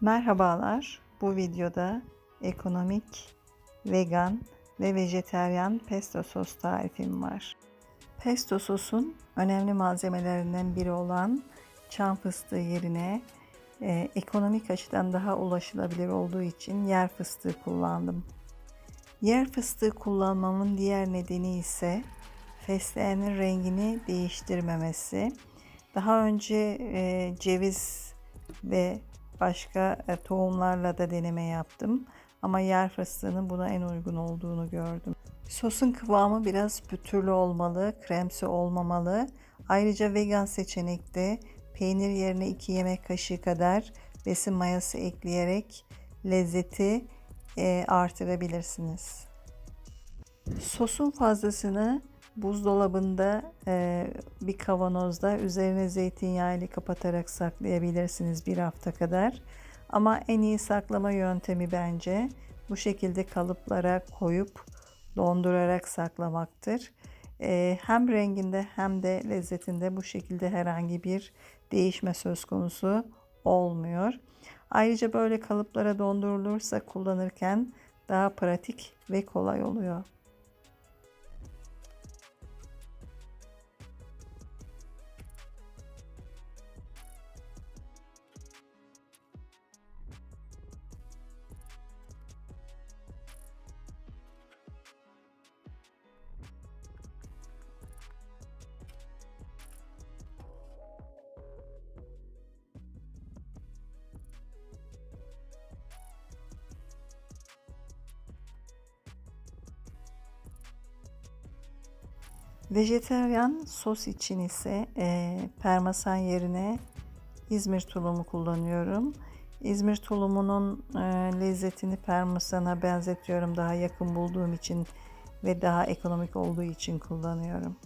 Merhabalar. Bu videoda ekonomik, vegan ve vejeteryan pesto sos tarifim var. Pesto sosun önemli malzemelerinden biri olan çam fıstığı yerine e, ekonomik açıdan daha ulaşılabilir olduğu için yer fıstığı kullandım. Yer fıstığı kullanmamın diğer nedeni ise fesleğenin rengini değiştirmemesi. Daha önce e, ceviz ve başka e, tohumlarla da deneme yaptım. Ama yer fıstığının buna en uygun olduğunu gördüm. Sosun kıvamı biraz pütürlü olmalı, kremsi olmamalı. Ayrıca vegan seçenekte peynir yerine 2 yemek kaşığı kadar besin mayası ekleyerek lezzeti e, artırabilirsiniz. Sosun fazlasını buzdolabında e, bir kavanozda üzerine zeytinyağı ile kapatarak saklayabilirsiniz bir hafta kadar. Ama en iyi saklama yöntemi bence bu şekilde kalıplara koyup dondurarak saklamaktır. E, hem renginde hem de lezzetinde bu şekilde herhangi bir değişme söz konusu olmuyor. Ayrıca böyle kalıplara dondurulursa kullanırken daha pratik ve kolay oluyor. Vejeteryan sos için ise e, parmesan yerine İzmir tulumu kullanıyorum. İzmir tulumunun e, lezzetini parmesana benzetiyorum daha yakın bulduğum için ve daha ekonomik olduğu için kullanıyorum.